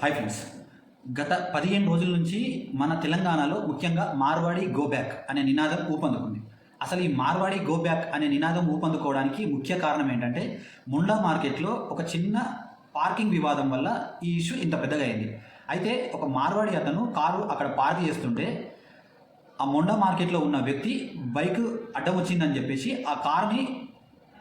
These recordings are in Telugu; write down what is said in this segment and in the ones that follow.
హాయ్ ఫ్రెండ్స్ గత పదిహేను రోజుల నుంచి మన తెలంగాణలో ముఖ్యంగా మార్వాడి గో బ్యాక్ అనే నినాదం ఊపందుకుంది. అసలు ఈ మార్వాడి గో బ్యాక్ అనే నినాదం ఊపందుకోవడానికి ముఖ్య కారణం ఏంటంటే ముండా మార్కెట్లో ఒక చిన్న పార్కింగ్ వివాదం వల్ల ఈ ఇష్యూ ఇంత పెద్దగా అయింది అయితే ఒక మార్వాడి అతను కారు అక్కడ పార్క్ చేస్తుంటే ఆ మొండా మార్కెట్లో ఉన్న వ్యక్తి బైక్ అడ్డం వచ్చిందని చెప్పేసి ఆ కార్ని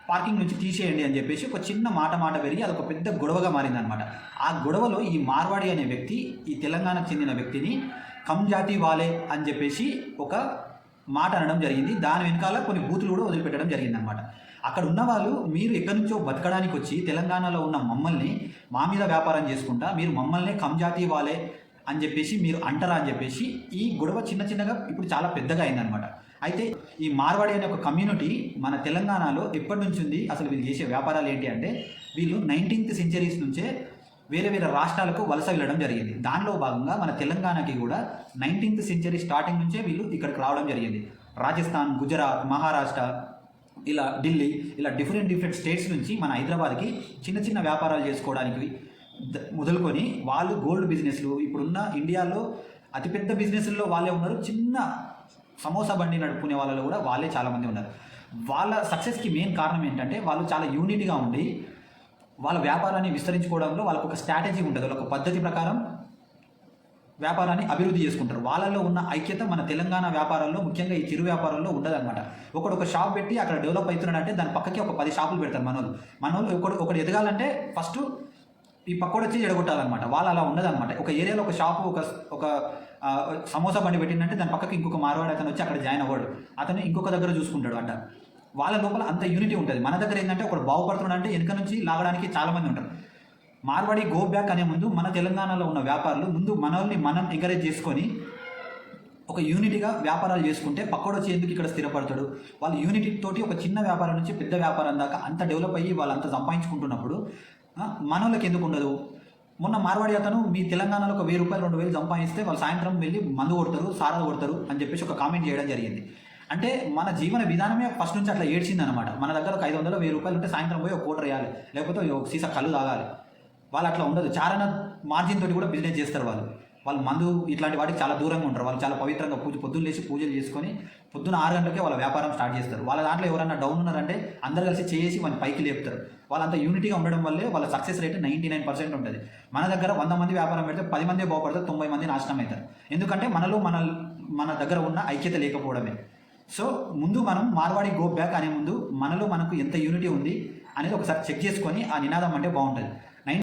పార్కింగ్ నుంచి తీసేయండి అని చెప్పేసి ఒక చిన్న మాట మాట పెరిగి అది ఒక పెద్ద గొడవగా మారిందనమాట ఆ గొడవలో ఈ మార్వాడి అనే వ్యక్తి ఈ తెలంగాణకు చెందిన వ్యక్తిని కంజాతి వాలే అని చెప్పేసి ఒక మాట అనడం జరిగింది. దాని వెనకాల కొన్ని బూతులు కూడా వదిలిపెట్టడం జరిగిందనమాట అక్కడ ఉన్న వాళ్ళు మీరు ఎక్కడి నుంచో బతకడానికి వచ్చి తెలంగాణలో ఉన్న మమ్మల్ని మా మీద వ్యాపారం చేసుకుంటా మీరు మమ్మల్ని కంజాతి వాలే అని చెప్పేసి మీరు అంటారా? అని చెప్పేసి ఈ గొడవ చిన్న చిన్నగా ఇప్పుడు చాలా పెద్దగా అయిందనమాట అయితే ఈ మార్వాడి అనే ఒక కమ్యూనిటీ మన తెలంగాణలో ఎప్పటి నుంచి ఉంది? అసలు వీళ్ళు చేసే వ్యాపారాలు ఏంటి అంటే వీళ్ళు నైన్టీన్త్ సెంచరీస్ నుంచే వేరే వేరే రాష్ట్రాలకు వలస వెళ్ళడం జరిగింది. దానిలో భాగంగా మన తెలంగాణకి కూడా నైన్టీన్త్ సెంచరీ స్టార్టింగ్ నుంచే వీళ్ళు ఇక్కడికి రావడం జరిగింది. రాజస్థాన్ గుజరాత్ మహారాష్ట్ర ఇలా ఢిల్లీ ఇలా డిఫరెంట్ డిఫరెంట్ స్టేట్స్ నుంచి మన హైదరాబాద్కి చిన్న చిన్న వ్యాపారాలు చేసుకోవడానికి మొదలుకొని వాళ్ళు గోల్డ్ బిజినెస్లు ఇప్పుడున్న ఇండియాలో అతిపెద్ద బిజినెస్ల్లో వాళ్ళే ఉన్నారు. చిన్న సమోసా బండి నడుపుకునే వాళ్ళలో కూడా వాళ్ళే చాలామంది ఉన్నారు. వాళ్ళ సక్సెస్కి మెయిన్ కారణం ఏంటంటే వాళ్ళు చాలా యూనిట్గా ఉండి వాళ్ళ వ్యాపారాన్ని విస్తరించుకోవడంలో వాళ్ళకు ఒక స్ట్రాటజీ ఉంటుంది. వాళ్ళ ఒక పద్ధతి ప్రకారం వ్యాపారాన్ని అభివృద్ధి చేసుకుంటారు. వాళ్ళలో ఉన్న ఐక్యత మన తెలంగాణ వ్యాపారాల్లో ముఖ్యంగా ఈ చిరు వ్యాపారంలో ఉండదన్నమాట. ఒకడు ఒక షాప్ పెట్టి అక్కడ డెవలప్ అవుతున్నాడంటే దాని పక్కకి ఒక పది షాపులు పెడతారు మనోళ్ళు. మనోళ్ళు ఒకడు ఒకడు ఎదగాలంటే ఫస్ట్ ఈ పక్కోడు వచ్చి ఎడగొట్టాలన్నమాట. వాళ్ళు అలా ఉండదన్నమాట. ఒక ఏరియాలో ఒక షాపు ఒక ఒక సమోసా బండి పెట్టిందంటే దాని పక్కకి ఇంకొక మారవాడు అతను వచ్చి అక్కడ జాయిన్ అవ్వడు. అతను ఇంకొక దగ్గర చూసుకుంటాడు అంట. వాళ్ళ లోపల అంత యూనిటీ ఉంటుంది. మన దగ్గర ఏంటంటే ఒకడు బాగుపడుతున్నాడు అంటే వెనక నుంచి లాగడానికి చాలామంది ఉంటారు. మార్వాడి గో బ్యాక్ అనే ముందు మన తెలంగాణలో ఉన్న వ్యాపారులు ముందు మనల్ని మనం ఎంకరేజ్ చేసుకొని ఒక యూనిటీగా వ్యాపారాలు చేసుకుంటే పక్కడొచ్చి వచ్చి ఎందుకు ఇక్కడ స్థిరపడతాడు? వాళ్ళు యూనిటీ తోటి ఒక చిన్న వ్యాపారం నుంచి పెద్ద వ్యాపారం దాకా అంత డెవలప్ అయ్యి వాళ్ళు అంత సంపాదించుకుంటున్నప్పుడు మనోళ్ళకి ఎందుకు ఉండదు? మొన్న మార్వాడి అతను మీ తెలంగాణలో ఒక వెయ్యి రూపాయలు రెండు వేలు సంపాదిస్తే వాళ్ళు సాయంత్రం వెళ్ళి మందు కొడతారు సారా కొడతారు అని చెప్పేసి ఒక కామెంట్ చేయడం జరిగింది. అంటే మన జీవన విధానమే ఫస్ట్ నుంచి అట్లా ఏడ్చింది అనమాట మన దగ్గర ఒక ఐదు వందలు వెయ్యి రూపాయలు ఉంటే సాయంత్రం పోయి ఒక కోట వేయాలి లేకపోతే ఒక సీసా కళ్ళు తాగాలి. వాళ్ళు అట్లా ఉండదు. చారణ మార్జిన్ తోటి కూడా బిజినెస్ చేస్తారు వాళ్ళు. వాళ్ళు మందు ఇట్లాంటి వాటికి చాలా దూరంగా ఉంటారు. వాళ్ళు చాలా పవిత్రంగా పూజ పొద్దున్న లేచి పూజలు చేసుకొని పొద్దున్న ఆరు గంటలకే వాళ్ళ వ్యాపారం స్టార్ట్ చేస్తారు. వాళ్ళ దాంట్లో ఎవరైనా డౌన్ ఉన్నారంటే అందరు కలిసి చేసి వాళ్ళని పైకి లేపుతారు. వాళ్ళంతా యూనిటీగా ఉండడం వల్లే వాళ్ళ success rate ninety nine percent ఉంటుంది. మన దగ్గర వంద మంది వ్యాపారం పెడితే పది మంది బాగుపడతారు తొంభై మంది నాశనం అవుతారు. ఎందుకంటే మనలో మన మన దగ్గర ఉన్న ఐక్యత లేకపోవడమే. సో ముందు మనం మార్వాడి గో బ్యాక్ అనే ముందు మనలో మనకు ఎంత యూనిటీ ఉంది అనేది ఒకసారి చెక్ చేసుకొని ఆ నినాదం అంటే బాగుంటుంది.